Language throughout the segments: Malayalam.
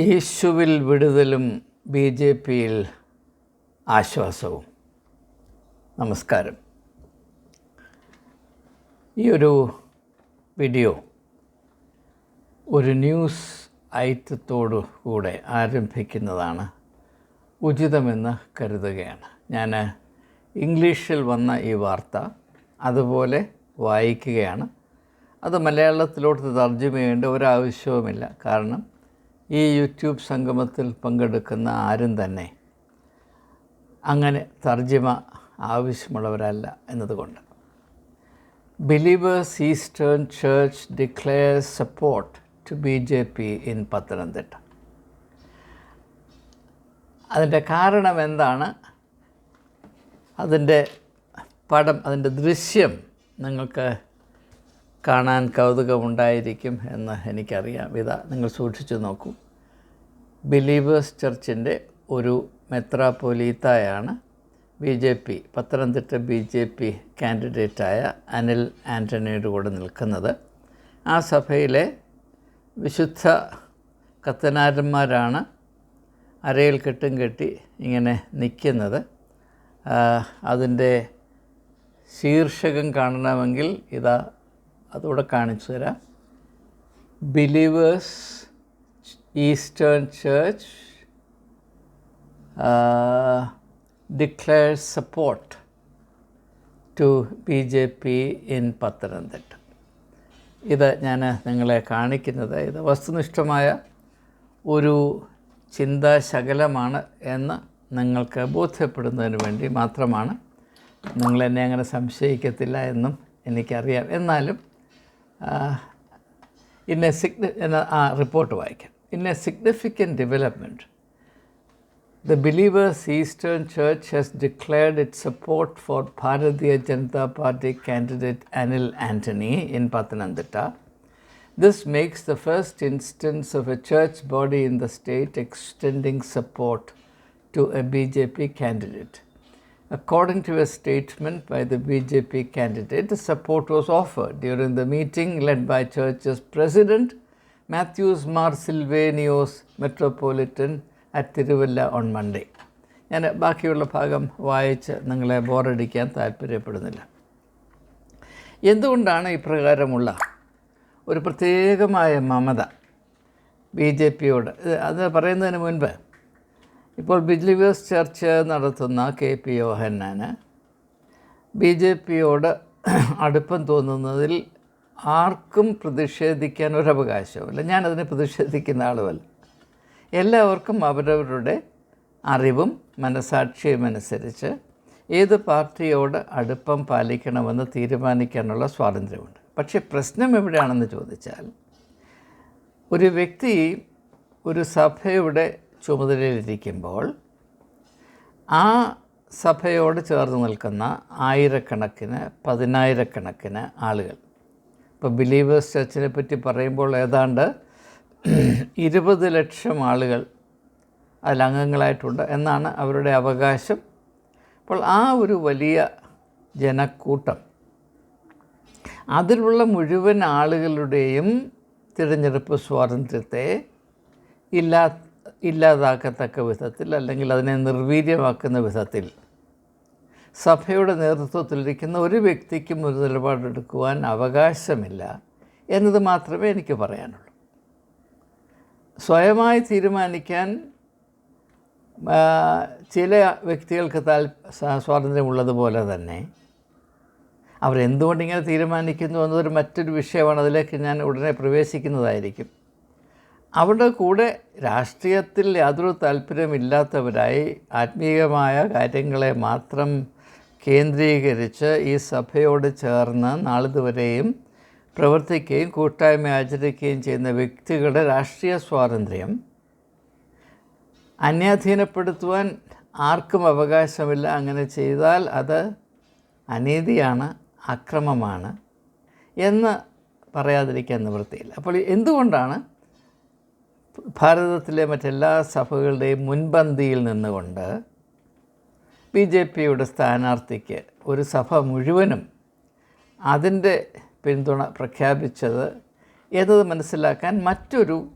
യേശുവിൽ വിടുതലും ബി ജെ പിയിൽ ആശ്വാസവും. നമസ്കാരം. ഈ ഒരു വീഡിയോ ഒരു ന്യൂസ് ഐറ്റത്തോടു കൂടെ ആരംഭിക്കുന്നതാണ്. ഉചിതമെന്ന് കരുതുകയാണ്. ഞാൻ ഇംഗ്ലീഷിൽ വന്ന ഈ വാർത്ത അതുപോലെ വായിക്കുകയാണ്. അത് മലയാളത്തിലോട്ട് തർജമ ചെയ്യേണ്ട ഒരാവശ്യവുമില്ല. കാരണം ഈ യൂട്യൂബ് സംഗമത്തിൽ പങ്കെടുക്കുന്ന ആരും തന്നെ അങ്ങനെ തർജിമ ആവശ്യമുള്ളവരല്ല എന്നതുകൊണ്ട്. Believers eastern church declare support to B J P in Pathanamthitta അതിന്റെ കാരണം എന്താണ്? അതിന്റെ പടം അതിന്റെ ദൃശ്യം നിങ്ങൾക്ക് കാണാൻ കൗതുകമുണ്ടായിരിക്കും എന്ന് എനിക്കറിയാം. ഇതാ നിങ്ങൾ സൂക്ഷിച്ചു നോക്കൂ. ബിലീവേഴ്സ് ചർച്ചിന്റെ ഒരു മെത്രാപ്പൊലീത്തായാണ് B J P Pathanamthitta B J P കാൻഡിഡേറ്റായ Anil ആന്റണിയുടെ കൂടെ നിൽക്കുന്നത്. ആ സഭയിലെ വിശുദ്ധ കത്തനാരന്മാരാണ് അരയിൽ കെട്ടും കെട്ടി ഇങ്ങനെ നിൽക്കുന്നത്. അതിന്റെ ശീർഷകം കാണണമെങ്കിൽ ഇതാ അതുകൂടെ കാണിച്ചു തരാം. Believers eastern church declare support to B J P in Pathanamthitta ഇത് ഞാൻ നിങ്ങളെ കാണിക്കുന്നത് ഇത് വസ്തുനിഷ്ഠമായ ഒരു ചിന്താശകലമാണ് എന്ന് നിങ്ങൾക്ക് ബോധ്യപ്പെടുന്നതിന് വേണ്ടി മാത്രമാണ് നിങ്ങളെന്നെ അങ്ങനെ സംശയിക്കത്തില്ല എന്നും എനിക്കറിയാം. എന്നാലും എ സിഗ്നി എന്ന ആ റിപ്പോർട്ട് വായിക്കാം. in a significant development. The Believers Eastern Church has declared its support for Bharatiya Janata Party candidate Anil Antony in Pathanamthitta. This makes the first instance of a church body in the state extending support to a BJP candidate. According to a statement by the BJP candidate, support was offered during the meeting led by church's president Matthews Mar Silvanos metropolitan at Tiruvalla on Monday ഞാൻ ബാക്കിയുള്ള ഭാഗം വായിച്ച് നിങ്ങളെ ബോറടിക്കാൻ താല്പര്യപ്പെടുന്നില്ല. എന്തുകൊണ്ടാണ് ഇപ്രകാരമുള്ള ഒരു പ്രത്യേകമായ മമത ബി ജെ പിയോട്? അത് പറയുന്നതിന് മുൻപ് ഇപ്പോൾ ബിജ്ലിവേഴ്സ് ചർച്ച് നടത്തുന്ന കെ പി യോഹന്നാന് ബി ജെ പിയോട് അടുപ്പം തോന്നുന്നതിൽ ആർക്കും പ്രതിഷേധിക്കാൻ ഒരവകാശവുമില്ല ഞാനതിനെ പ്രതിഷേധിക്കുന്ന ആളുമല്ല. എല്ലാവർക്കും അവരവരുടെ അറിവും മനസാക്ഷിയും അനുസരിച്ച് ഏത് പാർട്ടിയോട് അടുപ്പം പാലിക്കണമെന്ന് തീരുമാനിക്കാനുള്ള സ്വാതന്ത്ര്യമുണ്ട്. പക്ഷേ പ്രശ്നം എവിടെയാണെന്ന് ചോദിച്ചാൽ ഒരു വ്യക്തി ഒരു സഭയുടെ ചുമതലയിലിരിക്കുമ്പോൾ ആ സഭയോട് ചേർന്ന് നിൽക്കുന്ന ആയിരക്കണക്കിന് പതിനായിരക്കണക്കിന് ആളുകൾ ഇപ്പോൾ ബിലീവേഴ്സ് ചർച്ചിനെ പറ്റി പറയുമ്പോൾ ഏതാണ്ട് ഇരുപത് ലക്ഷം ആളുകൾ അതിൽ അംഗങ്ങളായിട്ടുണ്ട് എന്നാണ് അവരുടെ അവകാശം. അപ്പോൾ ആ ഒരു വലിയ ജനക്കൂട്ടം അതിലുള്ള മുഴുവൻ ആളുകളുടെയും തിരഞ്ഞെടുപ്പ് സ്വാതന്ത്ര്യത്തെ ഇല്ലാ ഇല്ലാതാക്കത്തക്ക വിധത്തിൽ അല്ലെങ്കിൽ അതിനെ നിർവീര്യമാക്കുന്ന വിധത്തിൽ സഭയുടെ നേതൃത്വത്തിലിരിക്കുന്ന ഒരു വ്യക്തിക്കും ഒരു നിലപാടെടുക്കുവാൻ അവകാശമില്ല എന്നത് മാത്രമേ എനിക്ക് പറയാനുള്ളൂ. സ്വയമായി തീരുമാനിക്കാൻ ചില വ്യക്തികൾക്ക് താൽ സ്വാതന്ത്ര്യമുള്ളതുപോലെ തന്നെ അവരെന്തുകൊണ്ടിങ്ങനെ തീരുമാനിക്കുന്നു എന്നതൊരു മറ്റൊരു വിഷയമാണ്. അതിലേക്ക് ഞാൻ ഉടനെ പ്രവേശിക്കുന്നതായിരിക്കും. അവരുടെ കൂടെ രാഷ്ട്രീയത്തിൽ യാതൊരു താല്പര്യമില്ലാത്തവരായി ആത്മീയമായ കാര്യങ്ങളെ മാത്രം കേന്ദ്രീകരിച്ച് ഈ സഭയോട് ചേർന്ന് നാളിതുവരെയും പ്രവർത്തിക്കുകയും കൂട്ടായ്മ ആചരിക്കുകയും ചെയ്യുന്ന വ്യക്തികളുടെ രാഷ്ട്രീയ സ്വാതന്ത്ര്യം അന്യാധീനപ്പെടുത്തുവാൻ ആർക്കും അവകാശമില്ല. അങ്ങനെ ചെയ്താൽ അത് അനീതിയാണ് അക്രമമാണ് എന്ന് പറയാതിരിക്കാൻ നിവൃത്തിയില്ല. അപ്പോൾ എന്തുകൊണ്ടാണ് ഭാരതത്തിലെ മറ്റെല്ലാ സഭകളുടെയും മുൻപന്തിയിൽ നിന്നുകൊണ്ട് ബി ജെ പിയുടെ സ്ഥാനാർത്ഥിക്ക് ഒരു സഭ മുഴുവനും അതിന്റെ പിന്തുണ പ്രഖ്യാപിച്ചത് എന്നത് മനസ്സിലാക്കാൻ മറ്റൊരു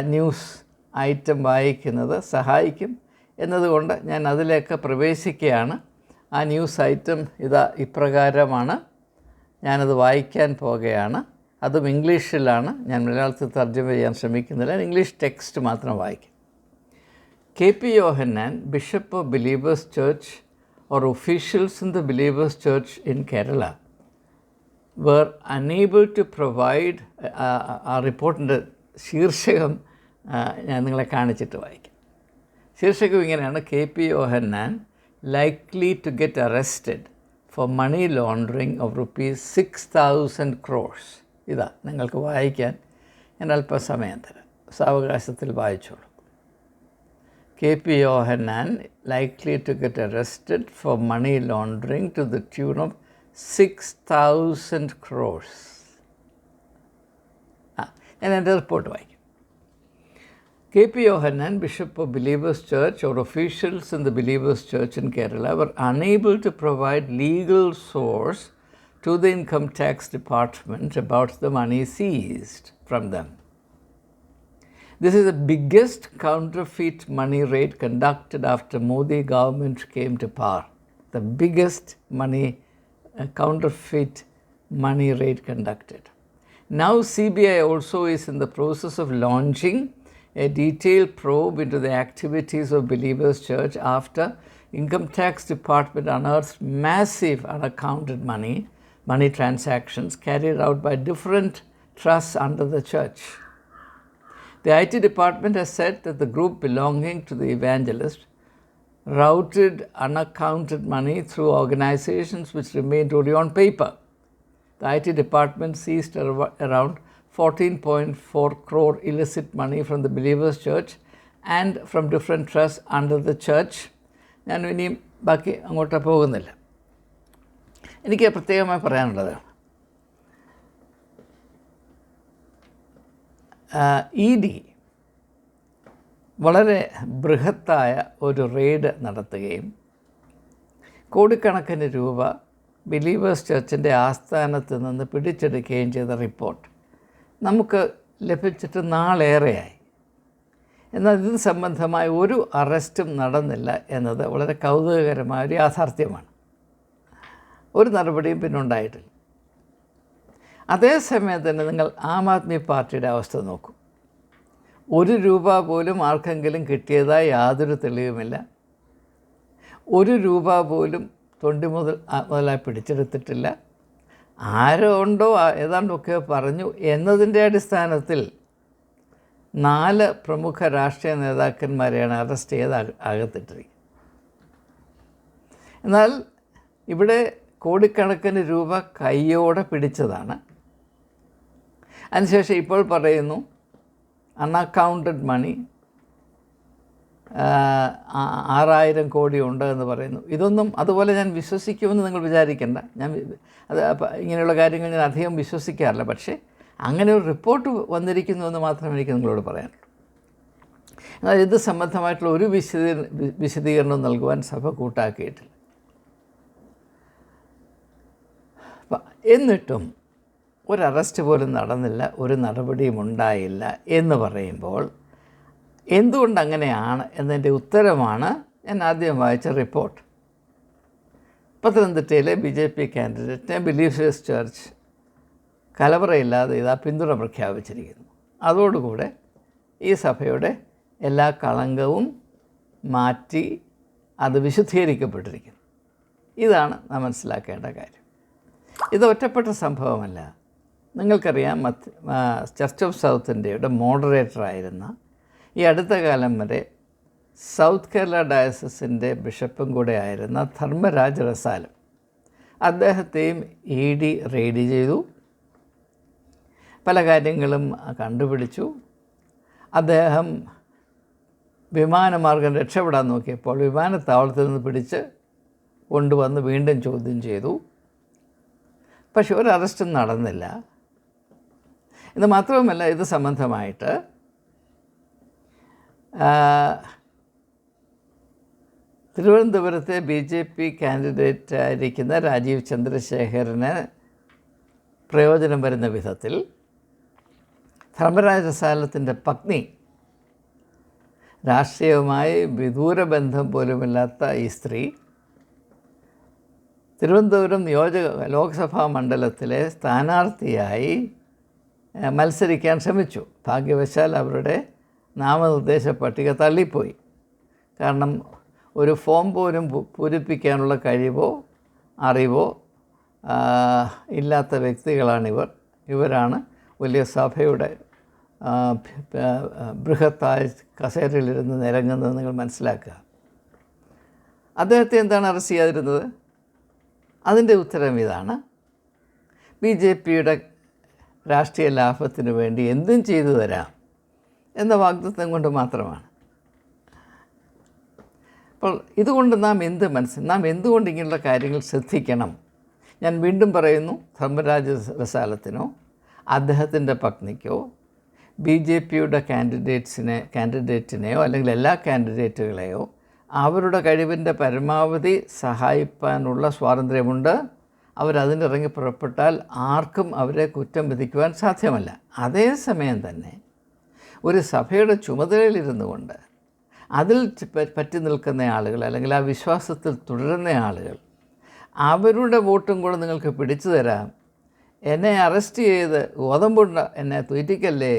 ന്യൂസ് ഐറ്റം വായിക്കുന്നത് സഹായിക്കും എന്നതുകൊണ്ട് ഞാൻ അതിലേക്ക് പ്രവേശിക്കുകയാണ്. ആ ന്യൂസ് ഐറ്റം ഇതാ ഇപ്രകാരമാണ്. ഞാനത് വായിക്കാൻ പോകുകയാണ് അതും ഇംഗ്ലീഷിലാണ്. ഞാൻ മലയാളത്തിൽ തർജമ ചെയ്യാൻ ശ്രമിക്കുന്നില്ല. ഇംഗ്ലീഷ് ടെക്സ്റ്റ് മാത്രം വായിക്കും. K P Yohannan bishop of believers church or officials in the believers church in Kerala were unable to provide ആ റിപ്പോർട്ടിന്റെ ശീർഷകം ഞാൻ നിങ്ങളെ കാണിച്ചിട്ട് വായിക്കാം. ശീർഷകം ഇങ്ങനെയാണ്. K P Yohannan likely to get arrested for money laundering of rupees six thousand crores ഇതാ നിങ്ങൾക്ക് വായിക്കാൻ ഞാൻ അല്പസമയം തരാം. സാവകാശത്തിൽ വായിച്ചോളൂ. K P Yohannan likely to get arrested for money laundering to the tune of six thousand crores ആ ഞാൻ എൻ്റെ റിപ്പോർട്ട് വായിക്കും K P Yohannan bishop of Believers Church or officials in the Believers Church in Kerala were unable to provide legal source to the income tax department about the money seized from them. This is the biggest counterfeit money raid conducted after Modi government came to power. The biggest money uh, counterfeit money raid conducted. Now CBI also is in the process of launching a detailed probe into the activities of Believers Church after income tax department unearthed massive unaccounted money money transactions carried out by different trusts under the church. The IT department has said that the group belonging to the evangelist routed unaccounted money through organizations which remained only on paper. The IT department seized around 14.4 crore illicit money from the Believers Church and from different trusts under the church. ഞാൻ ഇനിയും ബാക്കി അങ്ങോട്ട് പോകുന്നില്ല എനിക്ക് പ്രത്യേകമായി പറയാനുള്ളത് ഇ ഡി വളരെ ബൃഹത്തായ ഒരു റെയ്ഡ് നടത്തുകയും കോടിക്കണക്കിന് രൂപ ബിലീവേഴ്സ് ചർച്ചിന്റെ ആസ്ഥാനത്ത് നിന്ന് പിടിച്ചെടുക്കുകയും ചെയ്ത റിപ്പോർട്ട് നമുക്ക് ലഭിച്ചിട്ട് നാളേറെയായി. എന്നാൽ ഇത് സംബന്ധമായ ഒരു അറസ്റ്റും നടന്നില്ല എന്നത് വളരെ കൗതുകകരമായ ഒരു യാഥാർത്ഥ്യമാണ്. ഒരു നടപടിയും പിന്നുണ്ടായിട്ടില്ല. അതേസമയം തന്നെ നിങ്ങൾ ആം ആദ്മി പാർട്ടിയുടെ അവസ്ഥ നോക്കൂ. ഒരു രൂപ പോലും ആർക്കെങ്കിലും കിട്ടിയതായി യാതൊരു തെളിവുമില്ല. ഒരു രൂപ പോലും തൊണ്ടി മുതൽ മുതലായി പിടിച്ചെടുത്തിട്ടില്ല. ആരോ ഉണ്ടോ ഏതാണ്ടൊക്കെ പറഞ്ഞു എന്നതിന്റെ അടിസ്ഥാനത്തിൽ നാല് പ്രമുഖ രാഷ്ട്രീയ നേതാക്കന്മാരെയാണ് അറസ്റ്റ് ചെയ്ത് അകത്തിട്ടിരിക്കുന്നത്. എന്നാൽ ഇവിടെ കോടിക്കണക്കിന് രൂപ കയ്യോടെ പിടിച്ചതാണ്. അതിനുശേഷം ഇപ്പോൾ പറയുന്നു അൺഅക്കൗണ്ടഡ് മണി ആറായിരം കോടി ഉണ്ട് എന്ന് പറയുന്നു. ഇതൊന്നും അതുപോലെ ഞാൻ വിശ്വസിക്കുമെന്ന് നിങ്ങൾ വിചാരിക്കേണ്ട. ഞാൻ അത് ഇങ്ങനെയുള്ള കാര്യങ്ങൾ ഞാൻ അധികം വിശ്വസിക്കാറില്ല. പക്ഷേ അങ്ങനെ ഒരു റിപ്പോർട്ട് വന്നിരിക്കുന്നു എന്ന് മാത്രമേ എനിക്ക് നിങ്ങളോട് പറയാനുള്ളൂ. എന്നാൽ ഇത് സംബന്ധമായിട്ടുള്ള ഒരു വിശദീ വിശദീകരണം നൽകുവാൻ സഭ കൂട്ടാക്കിയിട്ടില്ല. എന്നിട്ടും ഒരു അറസ്റ്റ് പോലും നടന്നില്ല ഒരു നടപടിയും ഉണ്ടായില്ല എന്ന് പറയുമ്പോൾ എന്തുകൊണ്ട് അങ്ങനെയാണ് എന്നതിന്റെ ഉത്തരമാണ് ഞാൻ ആദ്യം വായിച്ച റിപ്പോർട്ട്. പത്തനംതിട്ടയിലെ ബി ജെ പി കാൻഡിഡേറ്റിനെ ബിലീഫേഴ്സ് ചർച്ച് കലവറയില്ലാതെ ഇതാ പിന്തുണ പ്രഖ്യാപിച്ചിരിക്കുന്നു. അതോടുകൂടെ ഈ സഭയുടെ എല്ലാ കളങ്കവും മാറ്റി അത് വിശുദ്ധീകരിക്കപ്പെട്ടിരിക്കുന്നു. ഇതാണ് നാം മനസ്സിലാക്കേണ്ട കാര്യം. ഇത് ഒറ്റപ്പെട്ട സംഭവമല്ല. നിങ്ങൾക്കറിയാം മത്ത് ചർച്ച് ഓഫ് സൗത്ത് ഇന്ത്യയുടെ മോഡറേറ്റർ ആയിരുന്ന ഈ അടുത്ത കാലം വരെ സൗത്ത് കേരള ഡയസസിന്റെ ബിഷപ്പും കൂടെ ആയിരുന്ന ധർമ്മരാജ് റസാലം അദ്ദേഹത്തെയും ഇ ഡി റെയ്ഡ് ചെയ്തു. പല കാര്യങ്ങളും കണ്ടുപിടിച്ചു. അദ്ദേഹം വിമാനമാർഗം രക്ഷപ്പെടാൻ നോക്കിയപ്പോൾ വിമാനത്താവളത്തിൽ നിന്ന് പിടിച്ച് കൊണ്ടുവന്ന് വീണ്ടും ചോദ്യം ചെയ്തു. പക്ഷെ ഒരു അറസ്റ്റും നടന്നില്ല. ഇത് മാത്രവുമല്ല ഇത് സംബന്ധമായിട്ട് തിരുവനന്തപുരത്തെ ബി ജെ പി കാൻഡിഡേറ്റ് ആയിരിക്കുന്ന രാജീവ് ചന്ദ്രശേഖരന് പ്രയോജനം വരുന്ന വിധത്തിൽ ധർമ്മരാജസാലത്തിന്റെ പത്നി രാഷ്ട്രീയവുമായി വിദൂര ബന്ധം പോലുമില്ലാത്ത ഈ സ്ത്രീ തിരുവനന്തപുരം നിയോജക ലോക്സഭാ മണ്ഡലത്തിലെ സ്ഥാനാർത്ഥിയായി മത്സരിക്കാൻ ശ്രമിച്ചു. ഭാഗ്യവശാൽ അവരുടെ നാമനിർദ്ദേശ പട്ടിക തള്ളിപ്പോയി. കാരണം ഒരു ഫോം പോലും പൂരിപ്പിക്കാനുള്ള കഴിവോ അറിവോ ഇല്ലാത്ത വ്യക്തികളാണിവർ. ഇവരാണ് വലിയ സഭയുടെ ബൃഹത്തായ കസേരയിലിരുന്ന് നിരങ്ങുന്നത് നിങ്ങൾ മനസ്സിലാക്കുക. അദ്ദേഹത്തെ എന്താണ് അറസ്റ്റ് ചെയ്യാതിരുന്നത്? അതിന്റെ ഉത്തരം ഇതാണ്. ബി ജെ പിയുടെ രാഷ്ട്രീയ ലാഭത്തിന് വേണ്ടി എന്തും ചെയ്തു തരാം എന്ന വാഗ്ദത്വം കൊണ്ട് മാത്രമാണ്. അപ്പോൾ ഇതുകൊണ്ട് നാം എന്ത് മനസ്സിൽ നാം എന്തുകൊണ്ട് ഇങ്ങനെയുള്ള കാര്യങ്ങൾ ശ്രദ്ധിക്കണം? ഞാൻ വീണ്ടും പറയുന്നു ധർമ്മരാജ വസാലത്തിനോ അദ്ദേഹത്തിന്റെ പത്നിക്കോ ബി ജെ പിയുടെ കാൻഡിഡേറ്റ്സിനെ കാൻഡിഡേറ്റിനെയോ അല്ലെങ്കിൽ എല്ലാ കാൻഡിഡേറ്റുകളെയോ അവരുടെ കഴിവിന്റെ പരമാവധി സഹായിപ്പാനുള്ള സ്വാതന്ത്ര്യമുണ്ട്. അവരതിനിറങ്ങി പുറപ്പെട്ടാൽ ആർക്കും അവരെ കുറ്റം വിധിക്കുവാൻ സാധ്യമല്ല. അതേസമയം തന്നെ ഒരു സഭയുടെ ചുമതലയിലിരുന്നു കൊണ്ട് അതിൽ പറ്റി നിൽക്കുന്ന ആളുകൾ അല്ലെങ്കിൽ ആ വിശ്വാസത്തിൽ തുടരുന്ന ആളുകൾ അവരുടെ വോട്ടും കൂടെ നിങ്ങൾക്ക് പിടിച്ചു തരാം. എന്നെ അറസ്റ്റ് ചെയ്ത് ഗോതമ്പുണ്ട എന്നെ തൂറ്റിക്കല്ലേ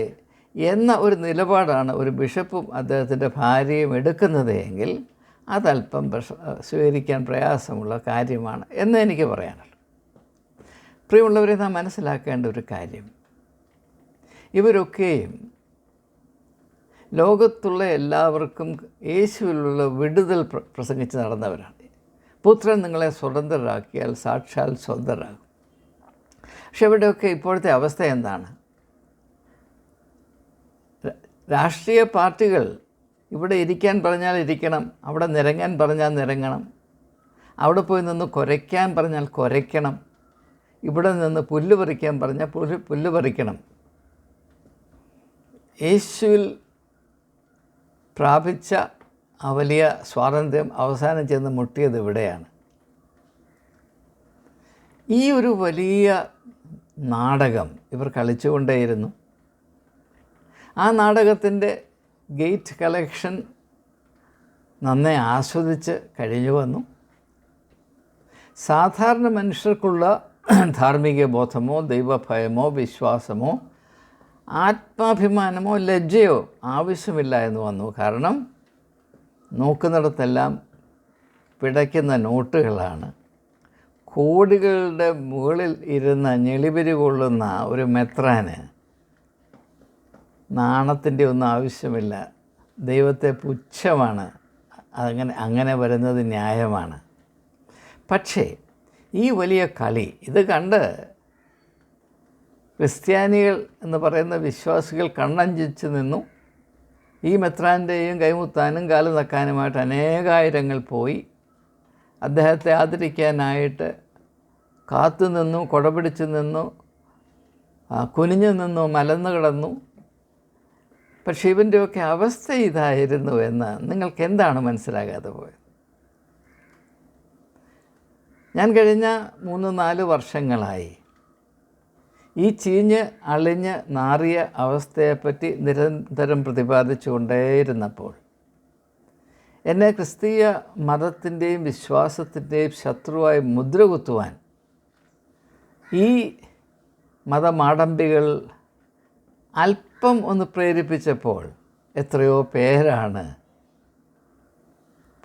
എന്ന ഒരു നിലപാടാണ് ഒരു ബിഷപ്പും അദ്ദേഹത്തിന്റെ ഭാര്യയും എടുക്കുന്നത് എങ്കിൽ അതല്പം സ്വീകരിക്കാൻ പ്രയാസമുള്ള കാര്യമാണ് എന്ന് എനിക്ക് പറയാനുള്ളൂ. പ്രിയമുള്ളവരെ നാം മനസ്സിലാക്കേണ്ട ഒരു കാര്യം. ഇവരൊക്കെയും ലോകത്തുള്ള എല്ലാവർക്കും യേശുവിലുള്ള വിടുതൽ പ്ര- പ്രസംഗിച്ച് നടന്നവരാണ്. പുത്രൻ നിങ്ങളെ സ്വതന്ത്രരാക്കിയാൽ സാക്ഷാൽ സ്വതന്ത്രരാകും. പക്ഷെ ഇവിടെയൊക്കെ ഇപ്പോഴത്തെ അവസ്ഥ എന്താണ്? രാഷ്ട്രീയ പാർട്ടികൾ ഇവിടെ ഇരിക്കാൻ പറഞ്ഞാൽ ഇരിക്കണം അവിടെ നിരങ്ങാൻ പറഞ്ഞാൽ നിരങ്ങണം അവിടെ പോയി നിന്ന് കുരയ്ക്കാൻ പറഞ്ഞാൽ കുരയ്ക്കണം ഇവിടെ നിന്ന് പുല്ല് പറിക്കാൻ പറഞ്ഞാൽ പുല്ല് പുല്ല് പറിക്കണം. യേശുവിൽ പ്രാപിച്ച ആ വലിയ സ്വാതന്ത്ര്യം അവസാനം ചെന്ന് മുട്ടിയത് ഇവിടെയാണ്. ഈ ഒരു വലിയ നാടകം ഇവർ കളിച്ചുകൊണ്ടേയിരുന്നു. ആ നാടകത്തിന്റെ ഗേറ്റ് കളക്ഷൻ നന്നെ ആസ്വദിച്ച് കഴിഞ്ഞു വന്നു. സാധാരണ മനുഷ്യർക്കുള്ള ധാർമ്മിക ബോധമോ ദൈവഭയമോ വിശ്വാസമോ ആത്മാഭിമാനമോ ലജ്ജയോ ആവശ്യമില്ല എന്ന് വന്നു. കാരണം നോക്കുന്നിടത്തെല്ലാം പിടയ്ക്കുന്ന നോട്ടുകളാണ്. കോടികളുടെ മുകളിൽ ഇരുന്ന ഞെളിപിരി കൊള്ളുന്ന ഒരു മെത്രാന് നാണത്തിന്റെ ഒന്നും ആവശ്യമില്ല. ദൈവത്തെ പുച്ഛമാണ്. അതങ്ങനെ അങ്ങനെ വരുന്നത് ന്യായമാണ്. പക്ഷേ ഈ വലിയ കളി ഇത് കണ്ട് ക്രിസ്ത്യാനികൾ എന്ന് പറയുന്ന വിശ്വാസികൾ കണ്ണഞ്ചിച്ച് നിന്നു. ഈ മെത്രാന്റെയും കൈമുത്താനും കാലു നക്കാനുമായിട്ട് അനേകായിരങ്ങൾ പോയി. അദ്ദേഹത്തെ ആദരിക്കാനായിട്ട് കാത്തു നിന്നു കൊടപിടിച്ച് നിന്നു കുനിഞ്ഞു നിന്നു മലന്നു കിടന്നു. പക്ഷേ ഇവന്റെയൊക്കെ അവസ്ഥ ഇതായിരുന്നു എന്ന് നിങ്ങൾക്ക് എന്താണ് മനസ്സിലാകാതെ പോയത്? ഞാൻ കഴിഞ്ഞ മൂന്ന് നാല് വർഷങ്ങളായി. ഈ ചീഞ്ഞ് അളിഞ്ഞ് നാറിയ അവസ്ഥയെപ്പറ്റി നിരന്തരം പ്രതിപാദിച്ചുകൊണ്ടേയിരുന്നപ്പോൾ എന്നെ ക്രിസ്തീയ മതത്തിന്റെയും വിശ്വാസത്തിന്റെയും ശത്രുവായി മുദ്ര കുത്തുവാൻ ഈ മതമാടമ്പികൾ അല്പം ഒന്ന് പ്രേരിപ്പിച്ചപ്പോൾ എത്രയോ പേരാണ്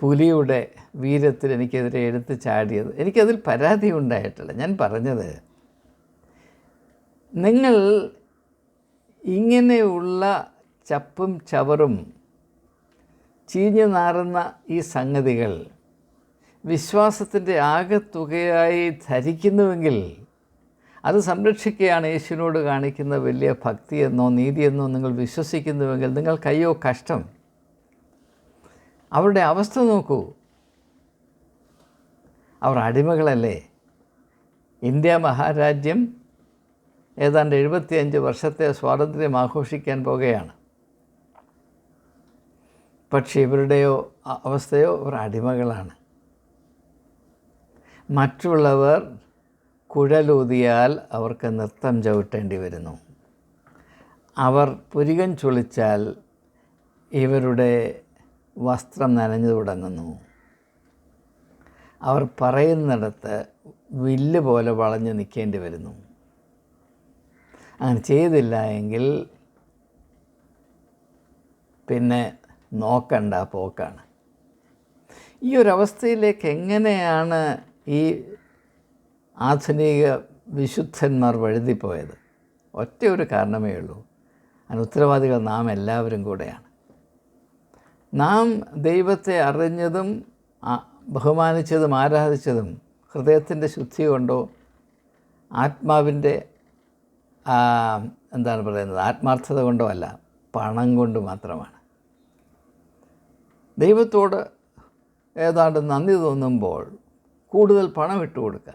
പുലിയുടെ വീരത്തിൽ എനിക്കെതിരെ എടുത്ത് ചാടിയത്. എനിക്കതിൽ പരാതി ഉണ്ടായിട്ടില്ല. ഞാൻ പറഞ്ഞത് നിങ്ങൾ ഇങ്ങനെയുള്ള ചപ്പും ചവറും ചീഞ്ഞു നാറുന്ന ഈ സംഗതികൾ വിശ്വാസത്തിന്റെ ആകെത്തുകയായി ധരിക്കുന്നുവെങ്കിൽ അത് സംരക്ഷിക്കുകയാണ് യേശുവിനോട് കാണിക്കുന്ന വലിയ ഭക്തിയെന്നോ നീതിയെന്നോ നിങ്ങൾ വിശ്വസിക്കുന്നുവെങ്കിൽ നിങ്ങൾ നിങ്ങൾക്കയ്യോ കഷ്ടം അവരുടെ അവസ്ഥ നോക്കൂ. അവർ അടിമകളല്ലേ? ഇന്ത്യ മഹാരാജ്യം ഏതാണ്ട് എഴുപത്തിയഞ്ച് വർഷത്തെ സ്വാതന്ത്ര്യം ആഘോഷിക്കാൻ പോകുകയാണ്. പക്ഷേ ഇവരുടെയോ അവസ്ഥയോ അവർ അടിമകളാണ്. മറ്റുള്ളവർ കുഴലൂതിയാൽ അവർക്ക് നൃത്തം ചവിട്ടേണ്ടി വരുന്നു. അവർ പുരികം ചൊളിച്ചാൽ ഇവരുടെ വസ്ത്രം നനഞ്ഞു തുടങ്ങുന്നു. അവർ പറയുന്നിടത്ത് വില്ല് പോലെ വളഞ്ഞു നിൽക്കേണ്ടി വരുന്നു. അങ്ങനെ ചെയ്തില്ല എങ്കിൽ പിന്നെ നോക്കണ്ട പോക്കാണ്. ഈ ഒരു അവസ്ഥയിലേക്ക് എങ്ങനെയാണ് ഈ ആധുനിക വിശുദ്ധന്മാർ വഴുതിപ്പോയത്? ഒറ്റ ഒരു കാരണമേ ഉള്ളൂ. അതിന് ഉത്തരവാദികൾ നാം എല്ലാവരും കൂടെയാണ്. നാം ദൈവത്തെ അറിഞ്ഞതും ബഹുമാനിച്ചതും ആരാധിച്ചതും ഹൃദയത്തിന്റെ ശുദ്ധി കൊണ്ടോ ആത്മാവിന്റെ എന്താണ് പറയുന്നത് ആത്മാർത്ഥത കൊണ്ടോ അല്ല പണം കൊണ്ട് മാത്രമാണ്. ദൈവത്തോട് ഏതാണ്ട് നന്ദി തോന്നുമ്പോൾ കൂടുതൽ പണം ഇട്ട് കൊടുക്കുക.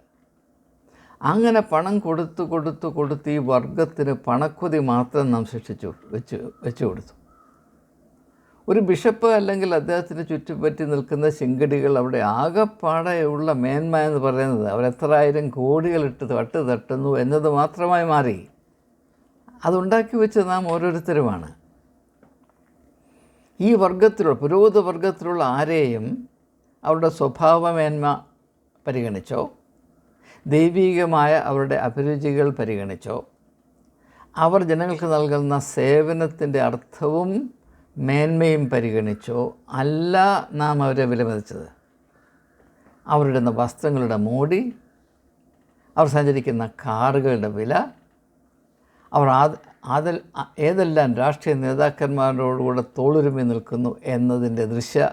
അങ്ങനെ പണം കൊടുത്ത് കൊടുത്ത് കൊടുത്ത് ഈ വർഗത്തിന് പണക്കൊതി മാത്രം നാം സൃഷ്ടിച്ചു വെച്ച് വെച്ചു കൊടുത്തു. ഒരു ബിഷപ്പ് അല്ലെങ്കിൽ അദ്ദേഹത്തിന് ചുറ്റുപറ്റി നിൽക്കുന്ന ശിങ്കടികൾ അവിടെ ആകെപ്പാടെയുള്ള മേന്മ എന്ന് പറയുന്നത് അവരെത്രായിരം കോടികളിട്ട് തട്ട് തട്ടുന്നു എന്നത് മാത്രമായി മാറി. അതുണ്ടാക്കി വെച്ച് നാം ഓരോരുത്തരുമാണ്. ഈ വർഗത്തിലുള്ള പുരോഹിത വർഗത്തിലുള്ള ആരെയും അവരുടെ സ്വഭാവമേന്മ പരിഗണിച്ചോ ദൈവീകമായ അവരുടെ അഭിരുചികൾ പരിഗണിച്ചോ അവർ ജനങ്ങൾക്ക് നൽകുന്ന സേവനത്തിന്റെ അർത്ഥവും മേന്മയും പരിഗണിച്ചോ അല്ല നാം അവരെ വിലമതിച്ചത്. അവരിടുന്ന വസ്ത്രങ്ങളുടെ മോടി അവർ സഞ്ചരിക്കുന്ന കാറുകളുടെ വില അവർ ആ അതിൽ ഏതെല്ലാം രാഷ്ട്രീയ നേതാക്കന്മാരോടുകൂടെ തോളുരുമി നിൽക്കുന്നു എന്നതിന്റെ ദൃശ്യ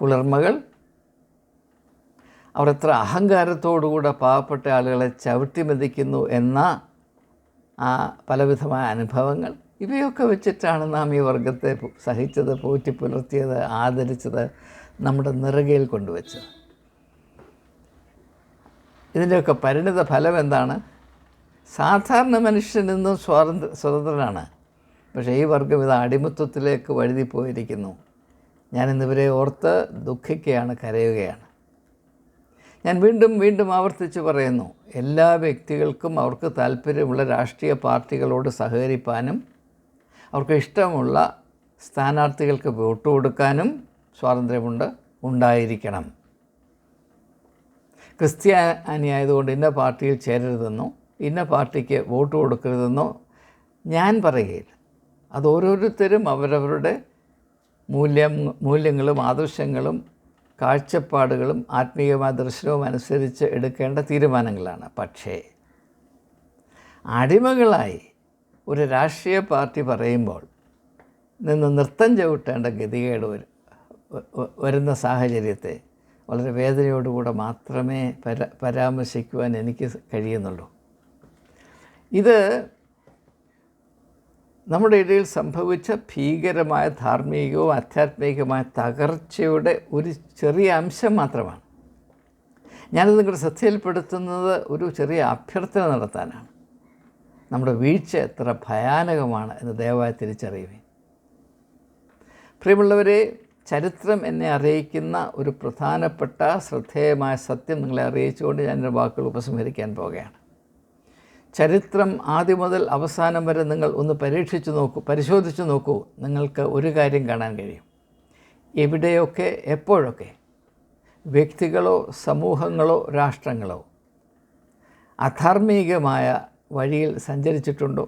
കുളിർമകൾ അവർ എത്ര അഹങ്കാരത്തോടുകൂടെ പാവപ്പെട്ട ആളുകളെ ചവിട്ടി മതിക്കുന്നു എന്ന ആ പലവിധമായ അനുഭവങ്ങൾ. ഇവയൊക്കെ വെച്ചിട്ടാണ് നാം ഈ വർഗത്തെ സഹിച്ചത് പോറ്റി പുലർത്തിയത് ആദരിച്ചത് നമ്മുടെ നിറകയിൽ കൊണ്ടുവച്ചത്. ഇതിന്റെയൊക്കെ പരിണിത ഫലം എന്താണ്? സാധാരണ മനുഷ്യൻ ഇന്നും സ്വാതന്ത്ര്യ സ്വതന്ത്രനാണ്. പക്ഷേ ഈ വർഗം ഇത് അടിമത്വത്തിലേക്ക് വഴുതിപ്പോയിരിക്കുന്നു ഞാനിന്നിവരെ ഓർത്ത് ദുഃഖിക്കുകയാണ് കരയുകയാണ്. ഞാൻ വീണ്ടും വീണ്ടും ആവർത്തിച്ച് പറയുന്നു എല്ലാ വ്യക്തികൾക്കും അവർക്ക് താല്പര്യമുള്ള രാഷ്ട്രീയ പാർട്ടികളോട് സഹകരിപ്പാനും അവർക്ക് ഇഷ്ടമുള്ള സ്ഥാനാർത്ഥികൾക്ക് വോട്ട് കൊടുക്കാനും സ്വാതന്ത്ര്യമുണ്ട് ഉണ്ടായിരിക്കണം. ക്രിസ്ത്യാനി ആയതുകൊണ്ട് ഇന്ന പാർട്ടിയിൽ ചേരരുതെന്നോ ഇന്ന പാർട്ടിക്ക് വോട്ട് കൊടുക്കരുതെന്നോ ഞാൻ പറയുകയില്ല. അത് ഓരോരുത്തരും അവരവരുടെ മൂല്യം മൂല്യങ്ങളും ആദർശങ്ങളും കാഴ്ചപ്പാടുകളും ആത്മീയമായ ദർശനവും അനുസരിച്ച് എടുക്കേണ്ട തീരുമാനങ്ങളാണ്. പക്ഷേ അടിമകളായി ഒരു രാഷ്ട്രീയ പാർട്ടി പറയുമ്പോൾ നിന്ന് നൃത്തം ചവിട്ടേണ്ട ഗതികേട് വരും വരുന്ന സാഹചര്യത്തെ വളരെ വേദനയോടുകൂടെ മാത്രമേ പര പരാമർശിക്കുവാൻ എനിക്ക് കഴിയുന്നുള്ളൂ. ഇത് നമ്മുടെ ഇടയിൽ സംഭവിച്ച ഭീകരമായ ധാർമ്മികവും ആധ്യാത്മികവുമായ തകർച്ചയുടെ ഒരു ചെറിയ അംശം മാത്രമാണ്. ഞാനത് നിങ്ങളുടെ ശ്രദ്ധയിൽപ്പെടുത്തുന്നത് ഒരു ചെറിയ അഭ്യർത്ഥന നടത്താനാണ്. നമ്മുടെ വീഴ്ച എത്ര ഭയാനകമാണ് എന്ന് ദയവായി തിരിച്ചറിയുവേ പ്രിയമുള്ളവരെ ചരിത്രം എന്നെ അറിയിക്കുന്ന ഒരു പ്രധാനപ്പെട്ട ശ്രദ്ധേയമായ സത്യം നിങ്ങളെ അറിയിച്ചുകൊണ്ട് ഞാൻ എന്റെ വാക്കുകൾ ഉപസംഹരിക്കാൻ പോകുകയാണ് ചരിത്രം ആദ്യം മുതൽ അവസാനം വരെ നിങ്ങൾ ഒന്ന് പരീക്ഷിച്ചു നോക്കൂ പരിശോധിച്ചു നോക്കൂ നിങ്ങൾക്ക് ഒരു കാര്യം കാണാൻ കഴിയും. എവിടെയൊക്കെ എപ്പോഴൊക്കെ? വ്യക്തികളോ സമൂഹങ്ങളോ രാഷ്ട്രങ്ങളോ? അധാർമികമായ വഴിയിൽ സഞ്ചരിച്ചിട്ടുണ്ടോ?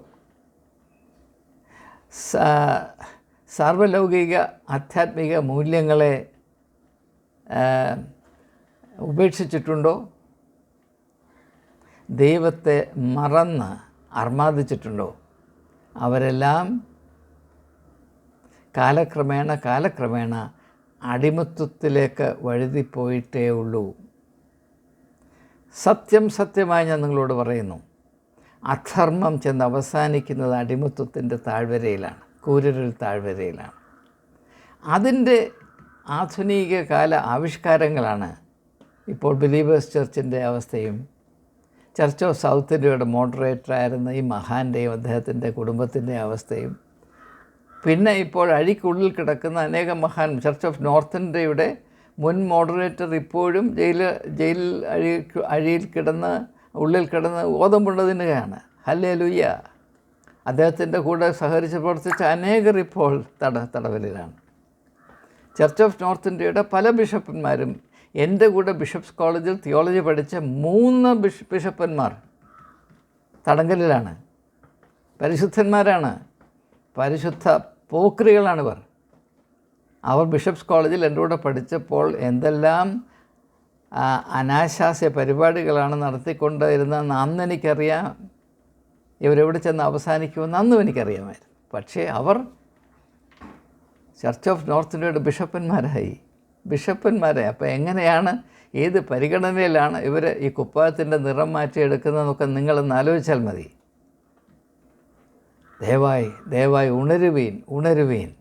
സാർവലൗകിക ആധ്യാത്മിക മൂല്യങ്ങളെ ഉപേക്ഷിച്ചിട്ടുണ്ടോ? ദൈവത്തെ മറന്ന് അർമാദിച്ചിട്ടുണ്ടോ അവരെല്ലാം കാലക്രമേണ കാലക്രമേണ അടിമത്വത്തിലേക്ക് വഴുതിപ്പോയിട്ടേ ഉള്ളൂ സത്യം സത്യമായി ഞാൻ നിങ്ങളോട് പറയുന്നു. അധർമ്മം ചെന്ന് അവസാനിക്കുന്നത് അടിമത്വത്തിന്റെ താഴ്വരയിലാണ് കൂരരിൽ താഴ്വരയിലാണ്. അതിന്റെ ആധുനിക കാല ആവിഷ്കാരങ്ങളാണ് ഇപ്പോൾ ബിലീവേഴ്സ് ചർച്ചിന്റെ അവസ്ഥയും ചർച്ച് ഓഫ് സൗത്ത് ഇന്ത്യയുടെ മോഡറേറ്ററായിരുന്ന ഈ മഹാന്റെയും അദ്ദേഹത്തിന്റെ കുടുംബത്തിന്റെ അവസ്ഥയും പിന്നെ ഇപ്പോൾ അഴിക്കുള്ളിൽ കിടക്കുന്ന അനേകം മഹാൻ ചർച്ച് ഓഫ് നോർത്ത് ഇന്ത്യയുടെ മുൻ മോഡറേറ്റർ ഇപ്പോഴും ജയിൽ ജയിലിൽ അഴി അഴിയിൽ കിടന്ന് ഉള്ളിൽ കിടന്ന് ഓതം കൊണ്ടതിനുകയാണ് ഹല്ലേ ലുയ്യ അദ്ദേഹത്തിന്റെ കൂടെ സഹകരിച്ച് പ്രവർത്തിച്ച അനേകർ ഇപ്പോൾ തട തടവലിലാണ്. ചർച്ച് ഓഫ് നോർത്ത് ഇന്ത്യയുടെ പല ബിഷപ്പന്മാരും എന്റെ കൂടെ ബിഷപ്സ് കോളേജിൽ തിയോളജി പഠിച്ച മൂന്ന് ബിഷ ബിഷപ്പന്മാർ തടങ്കലിലാണ്. പരിശുദ്ധന്മാരാണ്. പരിശുദ്ധ പോക്രികളാണിവർ. അവർ ബിഷപ്സ് കോളേജിൽ എന്റെ കൂടെ പഠിച്ചപ്പോൾ എന്തെല്ലാം അനാശാസ്യ പരിപാടികളാണ് നടത്തിക്കൊണ്ടിരുന്നതെന്ന് അന്ന് എനിക്കറിയാം ഇവരെവിടെ ചെന്ന് അവസാനിക്കുമെന്ന് അന്നും എനിക്കറിയാമായിരുന്നു. പക്ഷേ അവർ ചർച്ച് ഓഫ് നോർത്ത് ഇന്ത്യയുടെ ബിഷപ്പന്മാരായി. ബിഷപ്പന്മാരെ അപ്പോൾ എങ്ങനെയാണ് ഏത് പരിഗണനയിലാണ് ഇവർ ഈ കുപ്പായത്തിന്റെ നിറം മാറ്റിയെടുക്കുന്നതെന്നൊക്കെ നിങ്ങളൊന്ന് ആലോചിച്ചാൽ മതി. ദയവായി ദയവായി ഉണരുവീൻ ഉണരുവീൻ.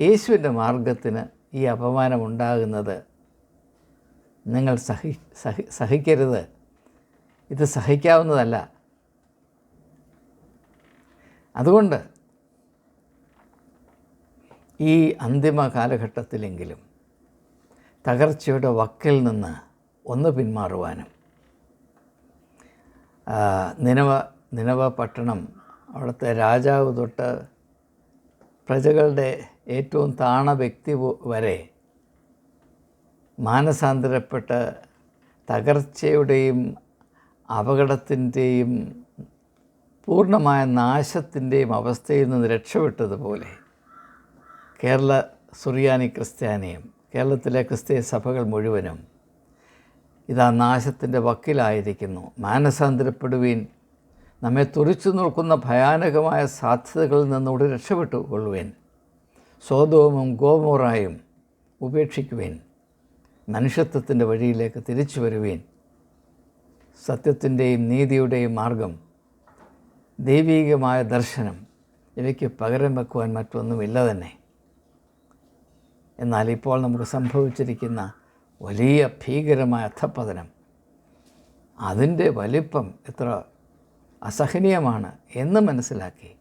യേശുവിന്റെ മാർഗത്തിന് ഈ അപമാനം ഉണ്ടാകുന്നത് നിങ്ങൾ സഹി സഹി സഹിക്കരുത്. ഇത് സഹിക്കാവുന്നതല്ല. അതുകൊണ്ട് ഈ അന്തിമ കാലഘട്ടത്തിലെങ്കിലും തകർച്ചയുടെ വക്കിൽ നിന്ന് ഒന്ന് പിന്മാറുവാനും നിലവ നിനവ പട്ടണം അവിടുത്തെ രാജാവ് തൊട്ട് പ്രജകളുടെ ഏറ്റവും താണ വ്യക്തി വരെ മാനസാന്തരപ്പെട്ട് തകർച്ചയുടെയും അപകടത്തിന്റെയും പൂർണമായ നാശത്തിന്റെയും അവസ്ഥയിൽ നിന്ന് രക്ഷപ്പെട്ടതുപോലെ കേരള സുറിയാനി ക്രിസ്ത്യാനിയും കേരളത്തിലെ ക്രിസ്തീയ സഭകൾ മുഴുവനും ഇതാ നാശത്തിന്റെ വക്കിലായിരിക്കുന്നു. മാനസാന്തരപ്പെടുവീൻ നമ്മെ തുറിച്ചു നിൽക്കുന്ന ഭയാനകമായ സാധ്യതകളിൽ നിന്നുകൂടി രക്ഷപ്പെട്ടു കൊള്ളുവേൻ സ്വതവും ഗോമോറായും ഉപേക്ഷിക്കുവേൻ. മനുഷ്യത്വത്തിന്റെ വഴിയിലേക്ക് തിരിച്ചു വരുവീൻ. സത്യത്തിന്റെയും നീതിയുടെയും മാർഗം ദൈവീകമായ ദർശനം ഇവയ്ക്ക് പകരം വെക്കുവാൻ മറ്റൊന്നുമില്ല തന്നെ. എന്നാൽ ഇപ്പോൾ നമുക്ക് സംഭവിച്ചിരിക്കുന്ന വലിയ ഭീകരമായ അധപ്പതനം അതിന്റെ വലിപ്പം എത്ര അസഹനീയമാണ് എന്ന് മനസ്സിലാക്കി.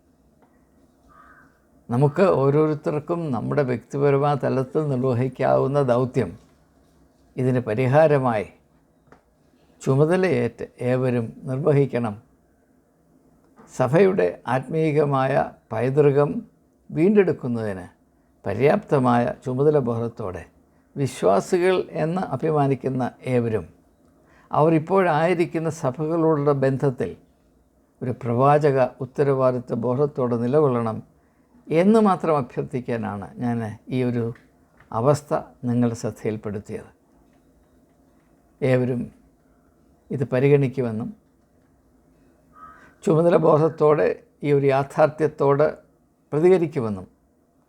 നമുക്ക് ഓരോരുത്തർക്കും നമ്മുടെ വ്യക്തിപരമായ തലത്തിൽ നിർവഹിക്കാവുന്ന ദൗത്യം ഇതിന് പരിഹാരമായി ചുമതലയേറ്റ് ഏവരും നിർവഹിക്കണം. സഭയുടെ ആത്മീയമായ പൈതൃകം വീണ്ടെടുക്കുന്നതിന് പര്യാപ്തമായ ചുമതല ബോധത്തോടെ വിശ്വാസികൾ എന്ന് അഭിമാനിക്കുന്ന ഏവരും അവർ ഇപ്പോഴായിരിക്കുന്ന സഭകളോടുള്ള ബന്ധത്തിൽ ഒരു പ്രവാചക ഉത്തരവാദിത്വ ബോധത്തോടെ നിലകൊള്ളണം എന്ന് മാത്രം അഭ്യർത്ഥിക്കാനാണ് ഞാൻ ഈ ഒരു അവസ്ഥ നിങ്ങളുടെ ശ്രദ്ധയിൽപ്പെടുത്തിയത്. ഏവരും ഇത് പരിഗണിക്കുമെന്നും ചുമതല ബോധത്തോടെ ഈ ഒരു യാഥാർത്ഥ്യത്തോട് പ്രതികരിക്കുമെന്നും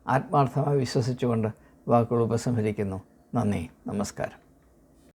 ആത്മാർത്ഥമായി വിശ്വസിച്ചുകൊണ്ട് വാക്കുകൾ ഉപസംഹരിക്കുന്നു. നന്ദി. നമസ്കാരം.